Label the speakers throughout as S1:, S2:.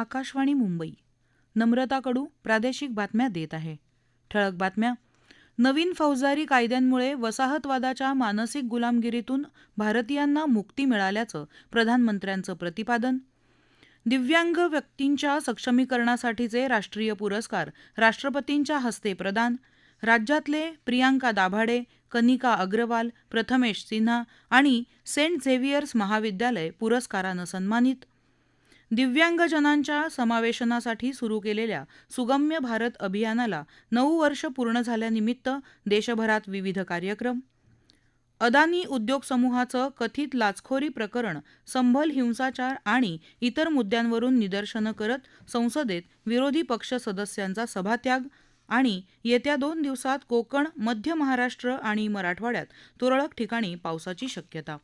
S1: आकाशवाणी मुंबई नम्रता कडू प्रादेशिक बातम्या देत आहे ठळक बातम्या नवीन फौजदारी कायद्यांमुळे वसाहतवादाच्या मानसिक गुलामगिरीतून भारतीयांना मुक्ती मिळाल्याचं प्रधानमंत्र्यांचं प्रतिपादन दिव्यांग व्यक्तींच्या सक्षमीकरणासाठीचे राष्ट्रीय पुरस्कार राष्ट्रपतींच्या हस्ते प्रदान राज्यातले प्रियांका दाभाडे कनिका अग्रवाल प्रथमेश सिन्हा आणि सेंट झेवियर्स महाविद्यालय पुरस्कारानं सन्मानित दिव्यांगजनांच्या समावेशनासाठी सुरू केलेल्या सुगम्य भारत अभियानाला नऊ वर्ष पूर्ण झाल्यानिमित्त देशभरात विविध कार्यक्रम अदानी उद्योग समूहाचं कथित लाचखोरी प्रकरण संभल हिंसाचार आणि इतर मुद्द्यांवरून निदर्शनं करत संसदेत विरोधी पक्ष सदस्यांचा सभात्याग आणि येत्या दोन दिवसात कोकण मध्य महाराष्ट्र आणि मराठवाड्यात तुरळक ठिकाणी पावसाची शक्यता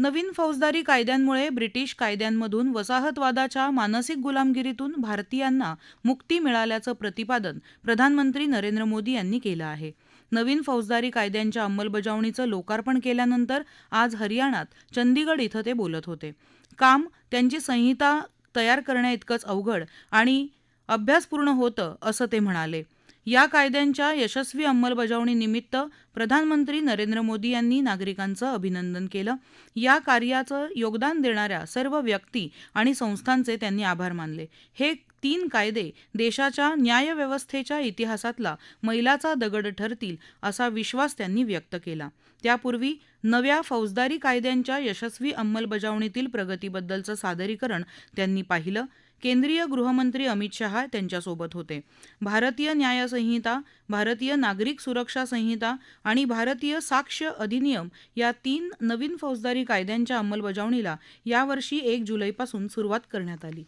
S1: नवीन फौजदारी कायद्यांमुळे ब्रिटिश कायद्यांमधून वसाहतवादाच्या मानसिक गुलामगिरीतून भारतीयांना मुक्ती मिळाल्याचं प्रतिपादन प्रधानमंत्री नरेंद्र मोदी यांनी केलं आहे नवीन फौजदारी कायद्यांच्या अंमलबजावणीचं लोकार्पण केल्यानंतर आज हरियाणात चंदीगड इथं ते बोलत होते काम त्यांची संहिता तयार करण्याइतकंच अवघड आणि अभ्यासपूर्ण होतं असं ते म्हणाले या कायद्यांच्या यशस्वी अंमलबजावणीनिमित्त प्रधानमंत्री नरेंद्र मोदी यांनी नागरिकांचं अभिनंदन केलं या कार्याचं योगदान देणाऱ्या सर्व व्यक्ती आणि संस्थांचे त्यांनी आभार मानले हे तीन कायदे देशाच्या न्यायव्यवस्थेच्या इतिहासातला मैलाचा दगड ठरतील असा विश्वास त्यांनी व्यक्त केला त्यापूर्वी नव्या फौजदारी कायद्यांच्या यशस्वी अंमलबजावणीतील प्रगतीबद्दलचं सादरीकरण त्यांनी पाहिलं केंद्रीय गृहमंत्री अमित शहा त्यांच्यासोबत होते भारतीय न्याय संहिता भारतीय नागरिक सुरक्षा संहिता आणि भारतीय साक्ष अधिनियम या तीन नवीन फौजदारी कायद्यांच्या अंमलबजावणीला यावर्षी एक जुलैपासून सुरुवात करण्यात आली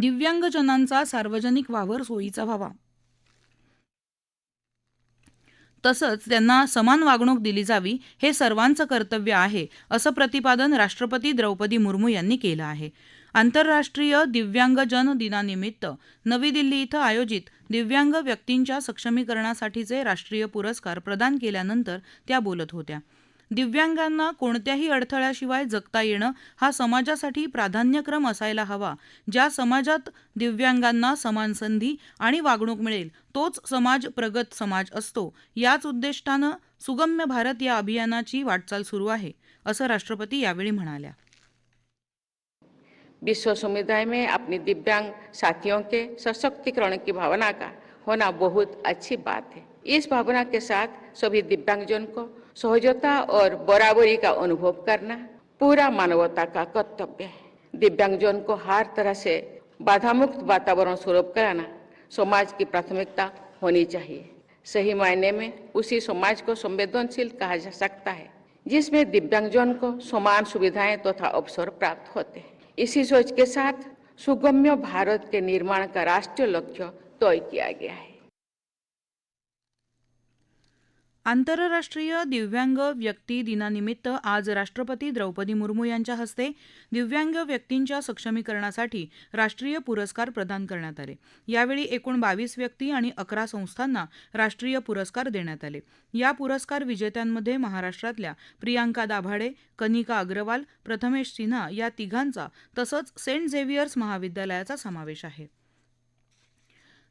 S1: दिव्यांगजनांचा सार्वजनिक वावर सोयीचा व्हावा तसंच त्यांना समान वागणूक दिली जावी हे सर्वांचं कर्तव्य आहे असं प्रतिपादन राष्ट्रपती द्रौपदी मुर्मू यांनी केलं आहे आंतरराष्ट्रीय दिव्यांगजन दिनानिमित्त नवी दिल्ली इथं आयोजित दिव्यांग व्यक्तींच्या सक्षमीकरणासाठीचे राष्ट्रीय पुरस्कार प्रदान केल्यानंतर त्या बोलत होत्या दिव्यांगांना कोणत्याही अडथळ्याशिवाय जगता येणं हा समाजासाठी प्राधान्यक्रम असायला हवा ज्या समाजात दिव्यांगांना समान संधी आणि वागणूक मिळेल तोच समाज प्रगत समाज असतो याच उद्दिष्टानं सुगम्य भारत या अभियानाची वाटचाल सुरू आहे असं राष्ट्रपती यावेळी म्हणाल्या
S2: विश्व समुदाय में अपनी दिव्यांग साथियों के सशक्तिकरण की भावना का होना बहुत अच्छी बात है इस भावना के साथ सभी दिव्यांगजन को सहजता और बराबरी का अनुभव करना पूरा मानवता का कर्तव्य है दिव्यांगजन को हर तरह से बाधा मुक्त वातावरण स्वरूप कराना समाज की प्राथमिकता होनी चाहिए सही मायने में उसी समाज को संवेदनशील कहा जा सकता है जिसमें दिव्यांगजन को समान सुविधाएं तथा तो अवसर प्राप्त होते हैं इसी सोच के साथ सुगम्य भारत के निर्माण का राष्ट्रीय लक्ष्य तय तो किया गया है
S1: आंतरराष्ट्रीय दिव्यांग व्यक्ती दिनानिमित्त आज राष्ट्रपती द्रौपदी मुर्मू यांच्या हस्ते दिव्यांग व्यक्तींच्या सक्षमीकरणासाठी राष्ट्रीय पुरस्कार प्रदान करण्यात आले यावेळी एकूण बावीस व्यक्ती आणि अकरा संस्थांना राष्ट्रीय पुरस्कार देण्यात आले या पुरस्कार विजेत्यांमध्ये महाराष्ट्रातल्या प्रियांका दाभाडे कनिका अग्रवाल प्रथमेश सिन्हा या तिघांचा तसंच सेंट झेव्हियर्स महाविद्यालयाचा समावेश आहे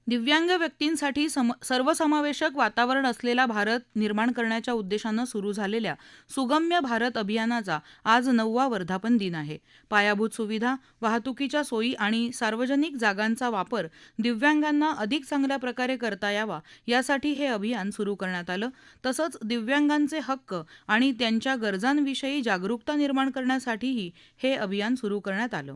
S1: दिव्यांग व्यक्तींसाठी सम सर्वसमावेशक वातावरण असलेला भारत निर्माण करण्याच्या उद्देशानं सुरू झालेल्या सुगम्य भारत अभियानाचा आज नववा वर्धापन दिन आहे पायाभूत सुविधा वाहतुकीच्या सोयी आणि सार्वजनिक जागांचा वापर दिव्यांगांना अधिक चांगल्या प्रकारे करता यावा यासाठी हे अभियान सुरू करण्यात आलं तसंच दिव्यांगांचे हक्क आणि त्यांच्या गरजांविषयी जागरूकता निर्माण करण्यासाठीही हे अभियान सुरू करण्यात आलं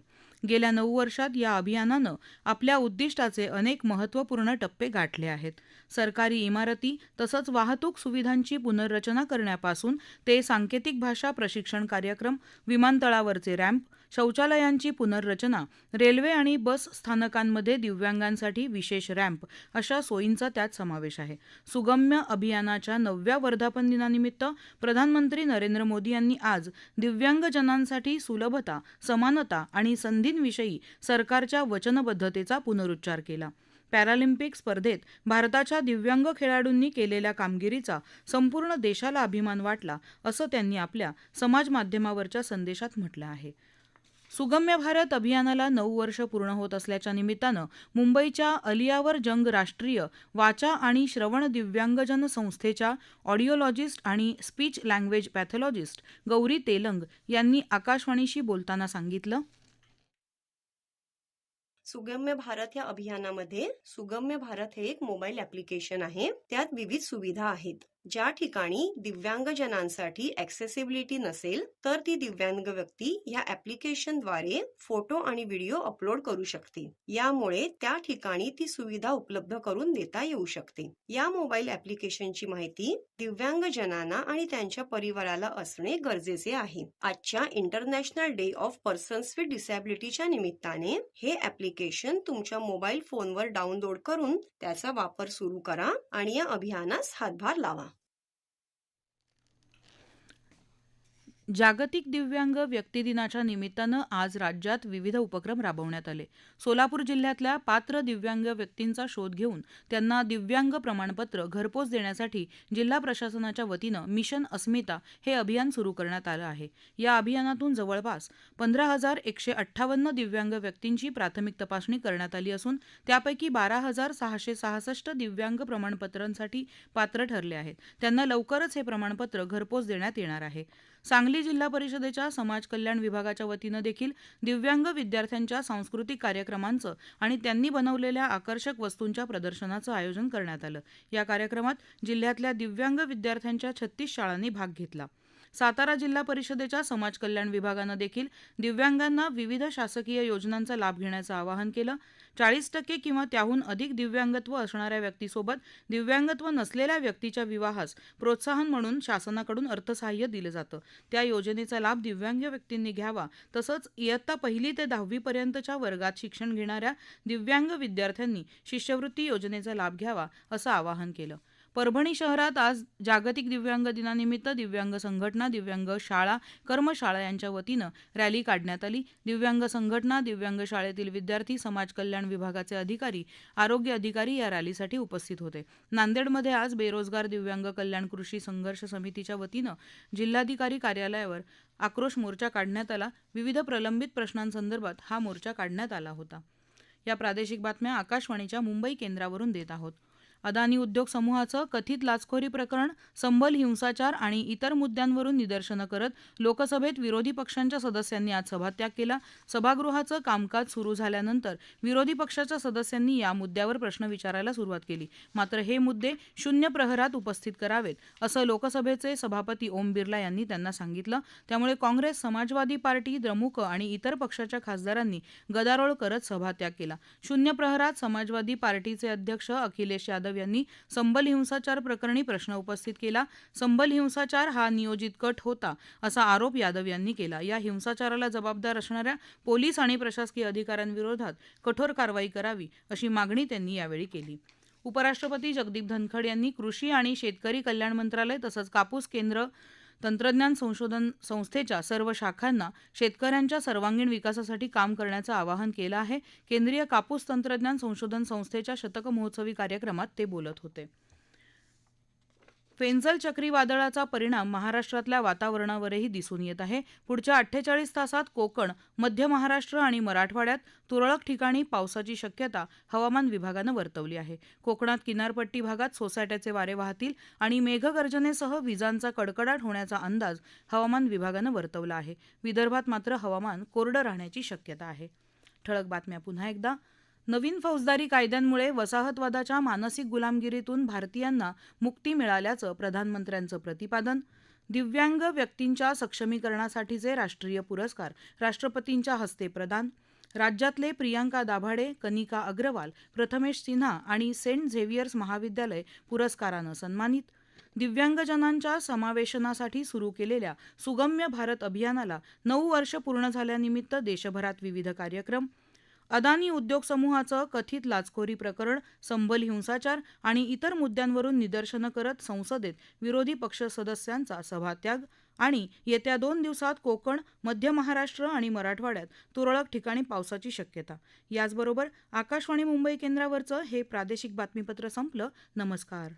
S1: गेल्या नऊ वर्षात या अभियानानं आपल्या उद्दिष्टाचे अनेक महत्वपूर्ण टप्पे गाठले आहेत सरकारी इमारती तसंच वाहतूक सुविधांची पुनर्रचना करण्यापासून ते सांकेतिक भाषा प्रशिक्षण कार्यक्रम विमानतळावरचे रॅम्प शौचालयांची पुनर्रचना रेल्वे आणि बस स्थानकांमध्ये दिव्यांगांसाठी विशेष रॅम्प अशा सोयींचा त्यात समावेश आहे सुगम्य अभियानाच्या नवव्या वर्धापन दिनानिमित्त प्रधानमंत्री नरेंद्र मोदी यांनी आज दिव्यांगजनांसाठी सुलभता समानता आणि संधींविषयी सरकारच्या वचनबद्धतेचा पुनरुच्चार केला पॅरालिम्पिक स्पर्धेत भारताच्या दिव्यांग खेळाडूंनी केलेल्या कामगिरीचा संपूर्ण देशाला अभिमान वाटला असं त्यांनी आपल्या समाजमाध्यमावरच्या संदेशात म्हटलं आहे सुगम्य भारत अभियानाला नऊ वर्ष पूर्ण होत असल्याच्या निमित्तानं मुंबईच्या अलियावर जंग राष्ट्रीय वाचा आणि श्रवण दिव्यांगजन संस्थेच्या ऑडिओलॉजिस्ट आणि speech language pathologist Gauri Telang यांनी आकाशवाणीशी बोलताना सांगितलं
S3: सुगम्य भारत या अभियानामध्ये सुगम्य भारत हे एक मोबाईल ऍप्लिकेशन आहे त्यात विविध सुविधा आहेत ज्या ठिकाणी दिव्यांगजनांसाठी ऍक्सेसिबिलिटी नसेल तर ती दिव्यांग व्यक्ती या ऍप्लिकेशनद्वारे फोटो आणि व्हिडिओ अपलोड करू शकते यामुळे त्या ठिकाणी ती सुविधा उपलब्ध करून देता येऊ शकते या मोबाईल ऍप्लिकेशनची माहिती दिव्यांगजनांना आणि त्यांच्या परिवाराला असणे गरजेचे आहे आजच्या international day of persons with डिसॅबिलिटीच्या निमित्ताने हे ऍप्लिकेशन तुमच्या मोबाईल फोनवर डाउनलोड करून त्याचा वापर सुरू करा आणि या अभियानास हातभार लावा
S1: जागतिक दिव्यांग व्यक्तिदिनाच्या निमित्तानं आज राज्यात विविध उपक्रम राबवण्यात आले सोलापूर जिल्ह्यातल्या पात्र दिव्यांग व्यक्तींचा शोध घेऊन त्यांना दिव्यांग प्रमाणपत्र घरपोच देण्यासाठी जिल्हा प्रशासनाच्या वतीनं मिशन अस्मिता हे अभियान सुरू करण्यात आलं आहे या अभियानातून जवळपास पंधरा हजार एकशे अठ्ठावन्न दिव्यांग व्यक्तींची प्राथमिक तपासणी करण्यात आली असून त्यापैकी बारा हजार सहाशे सहासष्ट दिव्यांग प्रमाणपत्रांसाठी पात्र ठरले आहेत त्यांना लवकरच हे प्रमाणपत्र घरपोच देण्यात येणार आहे सांगली जिल्हा परिषदेच्या समाज कल्याण विभागाच्या वतीनं देखील दिव्यांग विद्यार्थ्यांच्या सांस्कृतिक कार्यक्रमांचं आणि त्यांनी बनवलेल्या आकर्षक वस्तूंच्या प्रदर्शनाचं आयोजन करण्यात आलं या कार्यक्रमात जिल्ह्यातल्या दिव्यांग विद्यार्थ्यांच्या छत्तीस शाळांनी भाग घेतला सातारा जिल्हा परिषदेच्या समाज कल्याण विभागानं देखील दिव्यांगांना विविध शासकीय योजनांचा लाभ घेण्याचं आवाहन केलं चाळीस टक्के किंवा त्याहून अधिक दिव्यांगत्व असणाऱ्या व्यक्तीसोबत दिव्यांगत्व नसलेल्या व्यक्तीच्या विवाहास प्रोत्साहन म्हणून शासनाकडून अर्थसहाय्य दिलं जातं त्या योजनेचा लाभ दिव्यांग व्यक्तींनी घ्यावा तसंच इयत्ता पहिली ते दहावीपर्यंतच्या वर्गात शिक्षण घेणाऱ्या दिव्यांग विद्यार्थ्यांनी शिष्यवृत्ती योजनेचा लाभ घ्यावा असं आवाहन केलं परभणी शहरात आज जागतिक दिव्यांग दिनानिमित्त दिव्यांग संघटना दिव्यांग शाळा कर्मशाळा यांच्या वतीनं रॅली काढण्यात आली दिव्यांग संघटना दिव्यांग शाळेतील विद्यार्थी समाज कल्याण विभागाचे अधिकारी आरोग्य अधिकारी या रॅलीसाठी उपस्थित होते नांदेडमध्ये आज बेरोजगार दिव्यांग कल्याण कृषी संघर्ष समितीच्या वतीनं जिल्हाधिकारी कार्यालयावर आक्रोश मोर्चा काढण्यात आला विविध प्रलंबित प्रश्नांसंदर्भात हा मोर्चा काढण्यात आला होता या प्रादेशिक बातम्या आकाशवाणीच्या मुंबई केंद्रावरून देत आहोत अदानी उद्योग समूहाचं कथित लाचखोरी प्रकरण संबल हिंसाचार आणि इतर मुद्द्यांवरून निदर्शनं करत लोकसभेत विरोधी पक्षांच्या सदस्यांनी आज सभात्याग केला सभागृहाचं कामकाज सुरू झाल्यानंतर विरोधी पक्षाच्या सदस्यांनी या मुद्द्यावर प्रश्न विचारायला सुरुवात केली मात्र हे मुद्दे शून्य प्रहरात उपस्थित करावेत असं लोकसभेचे सभापती ओम बिर्ला यांनी त्यांना सांगितलं त्यामुळे काँग्रेस समाजवादी पार्टी द्रमुक आणि इतर पक्षाच्या खासदारांनी गदारोळ करत सभात्याग केला शून्य प्रहरात समाजवादी पार्टीचे अध्यक्ष अखिलेश यादव यादव यांनी संबल हिंसाचार प्रकरणी प्रश्न उपस्थित केला संबल हिंसाचार हा नियोजित कट होता असा आरोप यादव यांनी केला या हिंसाचाराला जबाबदार असणाऱ्या पोलीस आणि प्रशासकीय अधिकाऱ्यांविरोधात कठोर कारवाई करावी अशी मागणी त्यांनी यावेळी केली उपराष्ट्रपती जगदीप धनखड यांनी कृषी आणि शेतकरी कल्याण मंत्रालय तसंच कापूस केंद्र तंत्रज्ञान संशोधन संस्थेच्या सर्व शाखांना शेतकऱ्यांच्या सर्वांगीण विकासासाठी काम करण्याचं आवाहन केलं आहे केंद्रीय कापूस तंत्रज्ञान संशोधन संस्थेच्या शतक महोत्सवी कार्यक्रमात ते बोलत होते फेन्झल चक्रीवादळाचा परिणाम महाराष्ट्रातल्या वातावरणावरही दिसून येत आहे पुढच्या अठ्ठेचाळीस तासात कोकण मध्य महाराष्ट्र आणि मराठवाड्यात तुरळक ठिकाणी पावसाची शक्यता हवामान विभागानं वर्तवली आहे कोकणात किनारपट्टी भागात सोसायट्याचे वारे वाहतील आणि मेघगर्जनेसह विजांचा कडकडाट होण्याचा अंदाज हवामान विभागानं वर्तवला आहे विदर्भात मात्र हवामान कोरडं राहण्याची शक्यता आहे ठळक बातम्या पुन्हा एकदा नवीन फौजदारी कायद्यांमुळे वसाहतवादाच्या मानसिक गुलामगिरीतून भारतीयांना मुक्ती मिळाल्याचं प्रधानमंत्र्यांचं प्रतिपादन दिव्यांग व्यक्तींच्या सक्षमीकरणासाठीचे राष्ट्रीय पुरस्कार राष्ट्रपतींच्या हस्ते प्रदान राज्यातले प्रियांका दाभाडे कनिका अग्रवाल प्रथमेश सिन्हा आणि सेंट झेवियर्स महाविद्यालय पुरस्कारानं सन्मानित दिव्यांगजनांच्या समावेशनासाठी सुरू केलेल्या सुगम्य भारत अभियानाला नऊ वर्ष पूर्ण झाल्यानिमित्त देशभरात विविध कार्यक्रम अदानी उद्योग समूहाचं कथित लाचखोरी प्रकरण संबल हिंसाचार आणि इतर मुद्द्यांवरून निदर्शनं करत संसदेत विरोधी पक्ष सदस्यांचा सभात्याग आणि येत्या दोन दिवसात कोकण मध्य महाराष्ट्र आणि मराठवाड्यात तुरळक ठिकाणी पावसाची शक्यता याचबरोबर आकाशवाणी मुंबई केंद्रावरचं हे प्रादेशिक बातमीपत्र संपलं नमस्कार